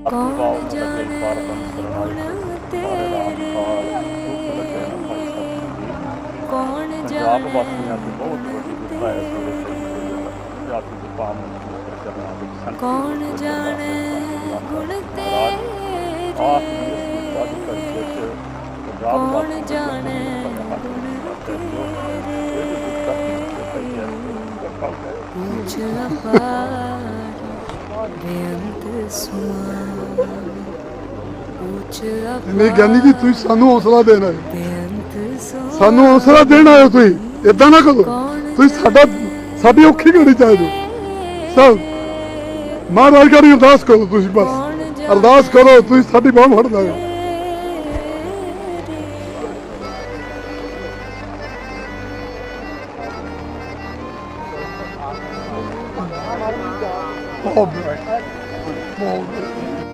ਕੌਣ ਜਾਣੇ ਗੁਣ ਤੇਰੇ ਕੌਣ ਪੰਜਾਬ ਜਾਣੇ ਵਾਸੀਆਂ ਦੀ ਬਹੁਤ ਵੱਡੀ ਕਿਰਪਾ ਹੈ ਜਾਤੀ ਦੇ ਪਾਵਨ ਪਵਿੱਤਰ ਵਿੱਚ ਕੌਣ ਜਾਣੇ ਗੁਣ ਤੇਰੇ ਕੌਣ ਜਾਣੇ ਉੱਚ ਅਪਾਰ ਬੇਅੰਤ ਉੱਚ ਗਿਆਨੀ ਜੀ ਤੁਸੀਂ ਸਾਨੂੰ ਹੌਸਲਾ ਦੇਣਾ ਹੈ। ਸਾਨੂੰ ਹੌਸਲਾ ਦੇਣਾ ਹੈ ਤੁਸੀਂ ਇਦਾਂ ਨਾ ਕਰੋ। ਤੁਸੀਂ ਸਾਡਾ ਸਾਡੀ ਔਖੀ ਘੜੀ ਚਾਹੀਦੀ? ਸਭ। ਮਹਾਰਾਜ ਕਰੀ ਅਰਦਾਸ ਕਰੋ ਤੁਸੀਂ ਬਸ। ਅਰਦਾਸ ਕਰੋ ਤੁਸੀਂ ਸਾਡੀ ਬਾਹ ਫੜ ਲਾਓ। Albright. Albright.